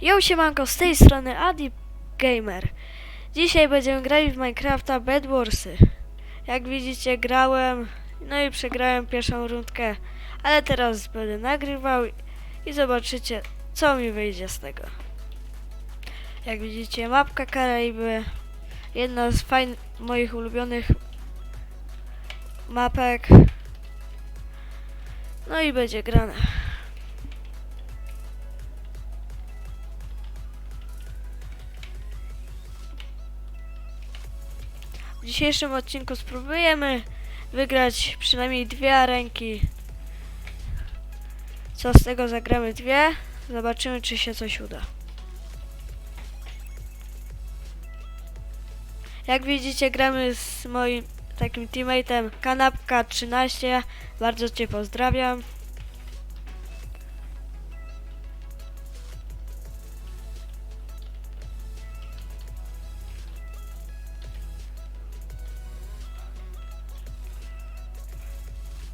Yo siemanko, z tej strony Adi Gamer. Dzisiaj będziemy grać w Minecrafta Bed Warsy. Jak widzicie grałem, no i przegrałem pierwszą rundkę, ale teraz będę nagrywał i zobaczycie co mi wyjdzie z tego. Jak widzicie mapka Karaiby, jedna z fajn moich ulubionych mapek. No i będzie grane. W dzisiejszym odcinku spróbujemy wygrać przynajmniej dwie arenki. Co z tego zagramy dwie? Zobaczymy czy się coś uda. Jak widzicie gramy z moim takim teammateem Kanapka 13. Bardzo Cię pozdrawiam.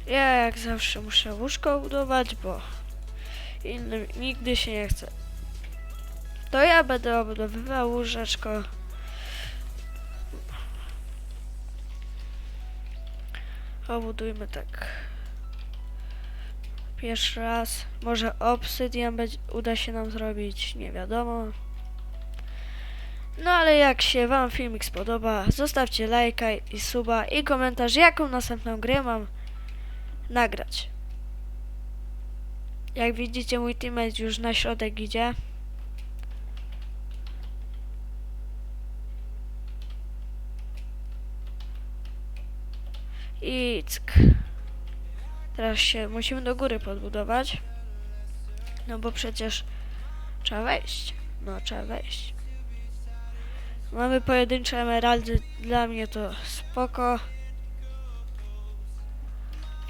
Ja jak zawsze muszę łóżko budować, bo innym nigdy się nie chce. To ja będę obudowywał łóżeczko. Obudujmy tak. Pierwszy raz. Może obsydian uda się nam zrobić, nie wiadomo. No ale jak się wam filmik spodoba, zostawcie lajka i suba i komentarz, jaką następną grę mam nagrać. Jak widzicie, mój teammate już na środek idzie. I cyk. Teraz się musimy do góry podbudować. No bo przecież trzeba wejść. No trzeba wejść. Mamy pojedyncze emeraldy, dla mnie to spoko.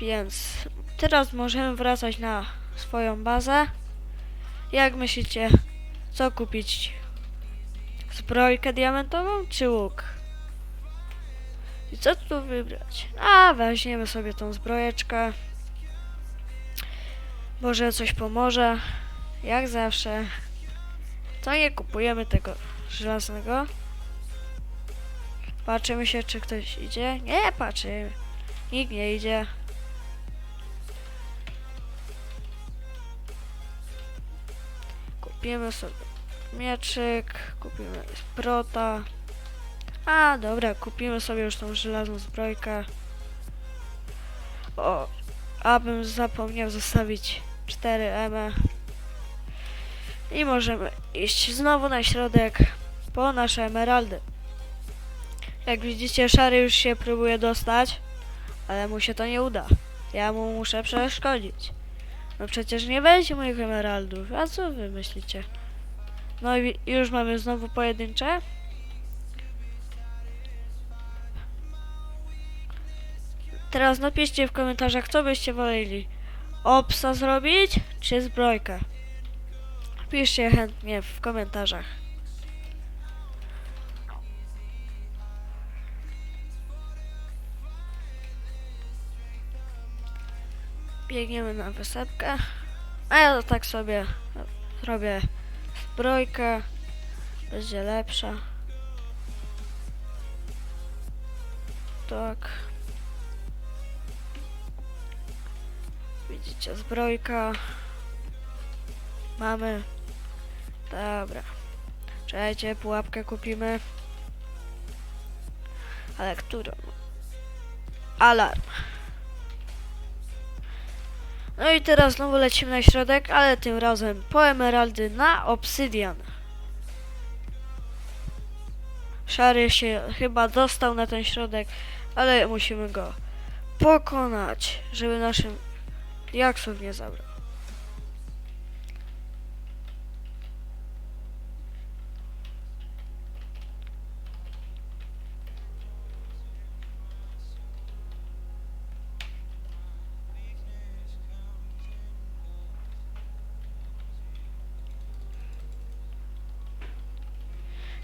Więc teraz możemy wracać na swoją bazę. Jak myślicie, co kupić? Zbrojkę diamentową czy łuk? I co tu wybrać? A, weźmiemy sobie tą zbrojeczkę. Może coś pomoże. Jak zawsze. To nie kupujemy tego żelaznego. Patrzymy się, czy ktoś idzie. Nie patrzymy. Nikt nie idzie. Kupimy sobie mieczyk, kupimy sprota. A, dobra, kupimy sobie już tą żelazną zbrojkę. O, abym zapomniał zostawić 4 M. I możemy iść znowu na środek po nasze emeraldy. Jak widzicie, szary już się próbuje dostać, ale mu się to nie uda. Ja mu muszę przeszkodzić. No przecież nie będzie moich emeraldów. A co wy myślicie? No i już mamy znowu pojedyncze. Teraz napiszcie w komentarzach, co byście woleli. Opsa zrobić, czy zbrojkę? Piszcie chętnie w komentarzach. Biegniemy na wysepkę. A ja tak sobie zrobię zbrojkę. Będzie lepsza. Tak. Widzicie, zbrojka. Mamy. Dobra. Czekajcie, pułapkę kupimy. Ale którą? Alarm. No i teraz znowu lecimy na środek, ale tym razem po emeraldy na obsydian. Szary się chyba dostał na ten środek, ale musimy go pokonać, żeby naszym jaksów nie zabrał.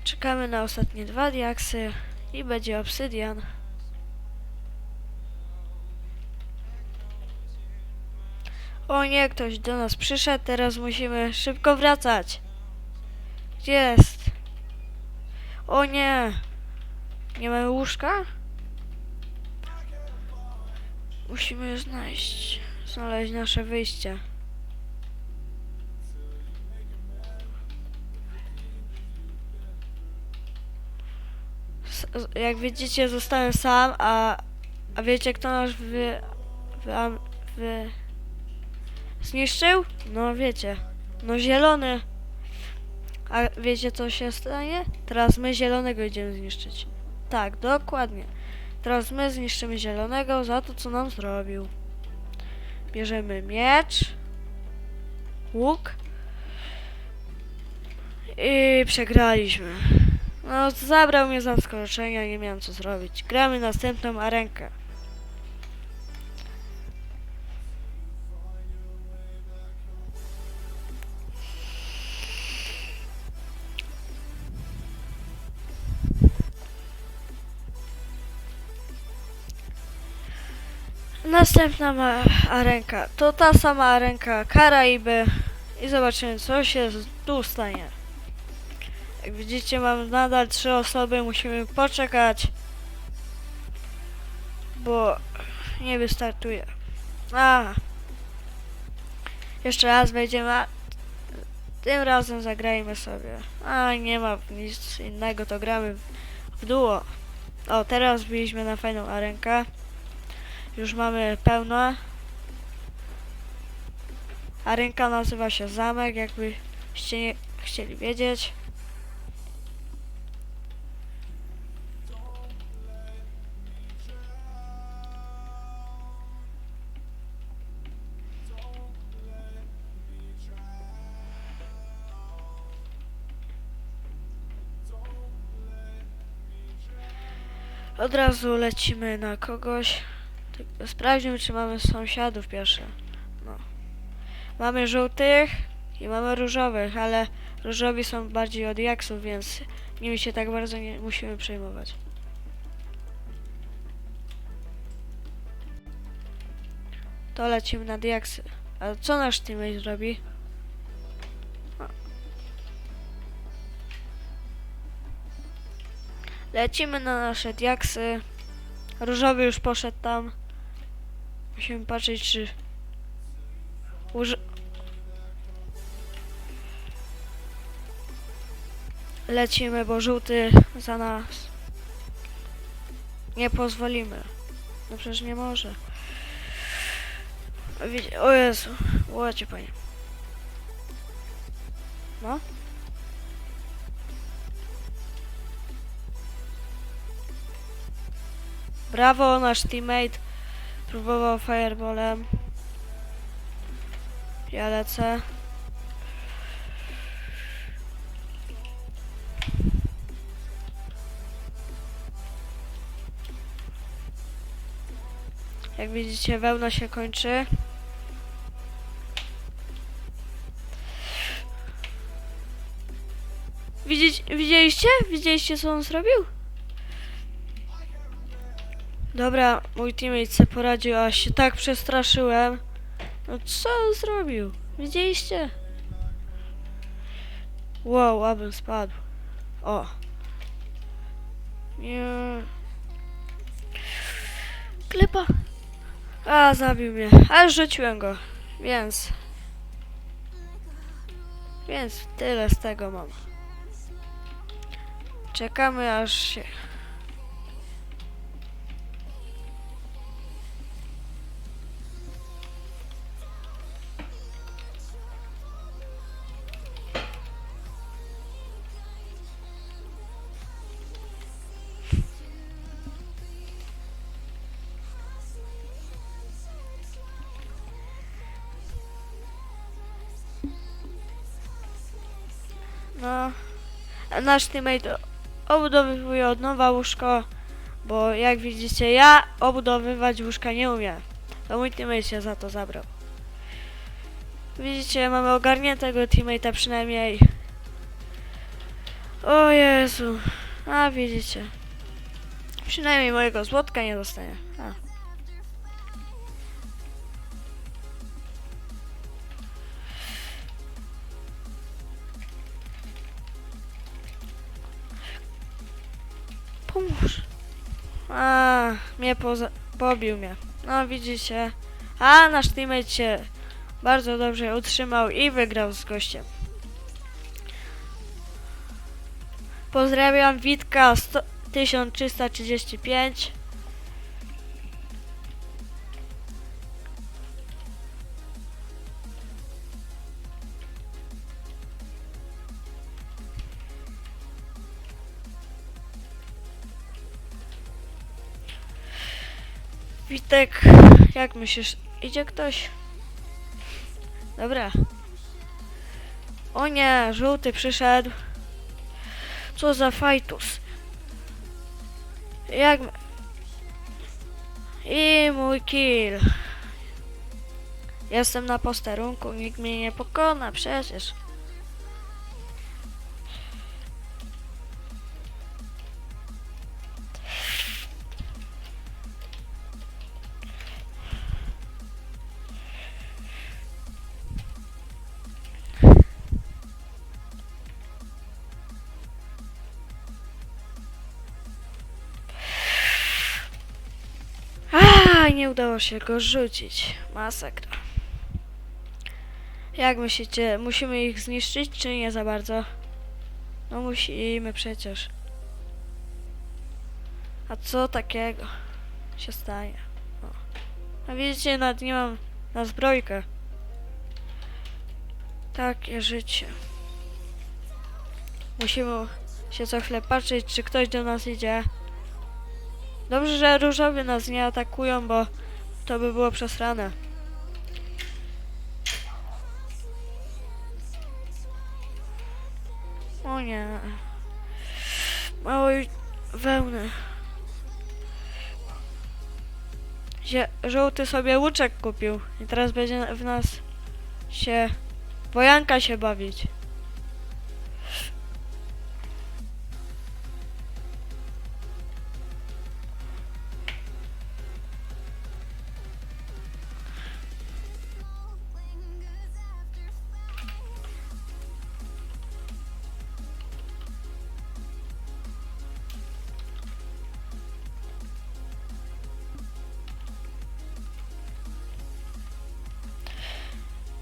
Czekamy na ostatnie dwa diaksy i będzie obsydian. O nie, ktoś do nas przyszedł, teraz musimy szybko wracać. Jest? O nie! Nie mamy łóżka? Musimy znaleźć, znaleźć nasze wyjście. Jak widzicie, zostałem sam, a, a wiecie, kto nas wy, wy, wy zniszczył? No wiecie, no zielony. A wiecie, co się stanie? Teraz my zielonego idziemy zniszczyć. Tak, dokładnie. Teraz my zniszczymy zielonego za to, co nam zrobił. Bierzemy miecz, łuk i przegraliśmy. No, zabrał mnie za zaskoczenia, nie miałem co zrobić. Gramy następną arenkę. Następna arenka. To ta sama arenka Karaiby. I zobaczymy, co się tu stanie. Jak widzicie, mam nadal trzy osoby. Musimy poczekać. Bo nie wystartuje. A. Jeszcze raz wejdziemy. A tym razem zagrajmy sobie. A nie ma nic innego, to gramy w, duo. O, teraz byliśmy na fajną arenkę. Już mamy pełno. A ręka nazywa się zamek, jakbyście nie chcieli wiedzieć. Od razu lecimy na kogoś. Sprawdźmy, czy mamy sąsiadów pierwsze. No. Mamy żółtych i mamy różowych, ale różowi są bardziej od jaksów, więc nimi się tak bardzo nie musimy przejmować. To lecimy na diaksy. A co nasz teammate robi? Lecimy na nasze diaksy. Różowy już poszedł tam. Musimy patrzeć, czy... Uż... Lecimy, bo żółty za nas. Nie pozwolimy. No przecież nie może. O Jezu, łocie panie. No? Brawo, nasz teammate próbował fireballem. Ja lecę. Jak widzicie, wełna się kończy. Widzieć, widzieliście? Widzieliście, co on zrobił? Dobra, mój teammate sobie poradził, a się tak przestraszyłem. No co on zrobił? Widzieliście? Wow, abym spadł. O. Nie. Klepa. A, zabił mnie. Ale rzuciłem go. Więc. Więc tyle z tego mam. Czekamy aż się. No. Nasz teammate obudowywuje od nowa łóżko, bo jak widzicie, ja obudowywać łóżka nie umiem. To mój teammate się za to zabrał. Widzicie, mamy ogarniętego teammate'a przynajmniej. O Jezu. A widzicie. Przynajmniej mojego złotka nie dostanie. A. Pomóż. A, mnie poza... pobił mnie. No widzicie. A, nasz teammate się bardzo dobrze utrzymał i wygrał z gościem. Pozdrawiam Witka 100, 1335. Witek, jak myślisz, idzie ktoś? Dobra. O nie, żółty przyszedł. Co za fajtus. Jak... I mój kill. Jestem na posterunku, nikt mnie nie pokona, przecież. Nie udało się go rzucić. Masakra. Jak myślicie, musimy ich zniszczyć, czy nie za bardzo? No musimy przecież. A co takiego się stanie? O. A widzicie, nawet nie mam na zbrojkę. Takie życie. Musimy się co chwilę patrzeć, czy ktoś do nas idzie. Dobrze, że różowy nas nie atakują, bo to by było przesrane. O nie. Małej wełny. Zie- żółty sobie łuczek kupił i teraz będzie w nas się wojanka się bawić.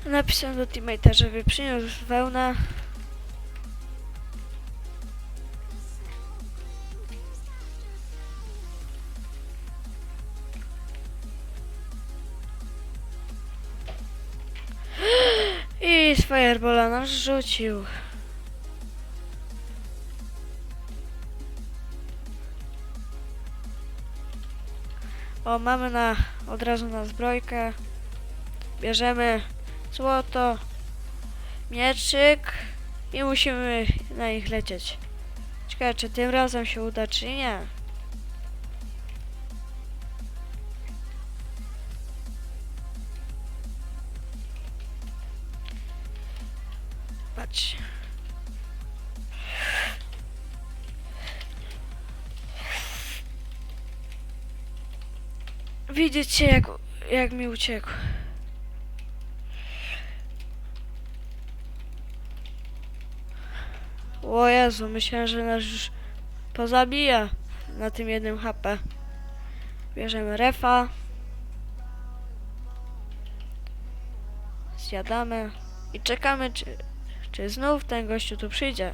Napisałem do teammate'a, żeby przyniósł wełnę. I z Firebola nas rzucił. O, mamy na, od razu na zbrojkę. Bierzemy złoto, mieczyk i musimy na nich lecieć. Ciekawe, czy tym razem się uda, czy nie. Patrz. Widzicie, jak, jak mi uciekł. O Jezu, myślałem, że nas już pozabija na tym jednym HP. Bierzemy refa. Zjadamy i czekamy, czy, czy znów ten gościu tu przyjdzie.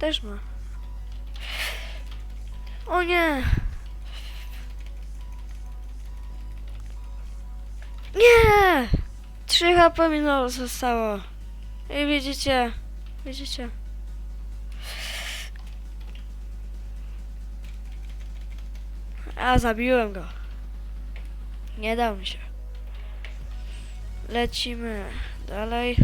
Też ma. O nie! Nie! Trzy HP minęło zostało. I widzicie, widzicie. A, zabiłem go. Nie dał mi się. Lecimy dalej.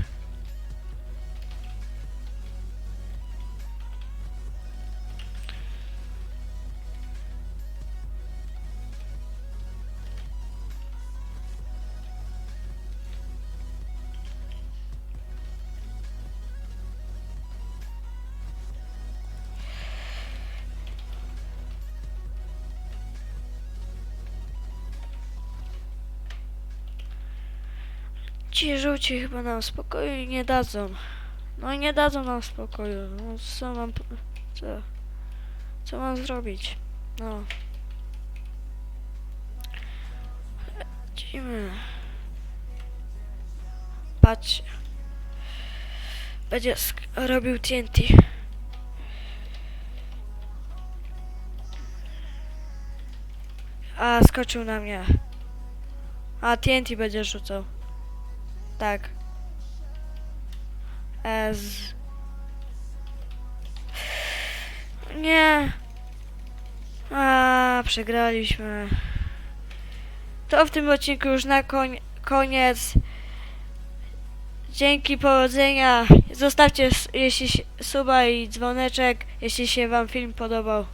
Ci żółci chyba nam spokoju nie dadzą. No nie dadzą nam spokoju. No co mam... Co? Co mam zrobić? No. Lecimy. Patrz. Będzie robił TNT. A, skoczył na mnie. A, TNT będzie rzucał. Tak. Ez. Nie. A, przegraliśmy. To w tym odcinku już na koń koniec. Dzięki, powodzenia. Zostawcie jeśli suba i dzwoneczek, jeśli się wam film podobał.